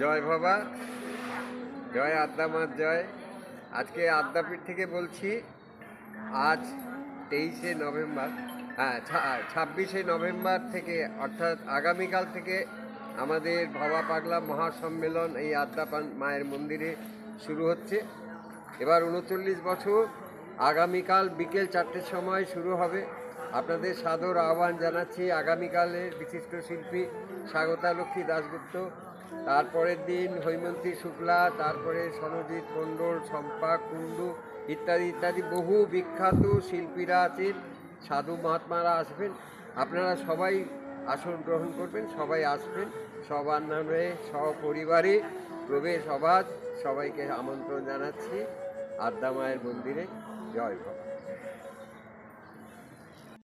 জয় বাবা জয় আদ্যামার জয়। আজকে আদ্যাপীঠ থেকে বলছি, আজ তেইশে নভেম্বর হ্যাঁ ছাব্বিশে নভেম্বর থেকে, অর্থাৎ আগামীকাল থেকে আমাদের ভবা পাগলা মহাসম্মেলন এই আদ্যাপান মায়ের মন্দিরে শুরু হচ্ছে। এবার উনচল্লিশ বছর, আগামীকাল বিকেল চারটের সময় শুরু হবে। আপনাদের সাদর আহ্বান জানাচ্ছি আগামীকালের বিশিষ্ট শিল্পী স্বাগতা লক্ষ্মী দাশগুপ্ত, তারপরের দিন হৈমন্তী শুক্লা, তারপরে সনজিৎ মণ্ডল, শম্পা কুণ্ডু ইত্যাদি ইত্যাদি বহু বিখ্যাত শিল্পীরা আছেন, সাধু মহাত্মারা আসবেন। আপনারা সবাই আসন গ্রহণ করবেন, সবাই আসবেন। সবান্নয়ে সপরিবারে প্রবেশ অবাধ সবাইকে আমন্ত্রণ জানাচ্ছি। আদ্যা মায়ের মন্দিরে জয় বাবা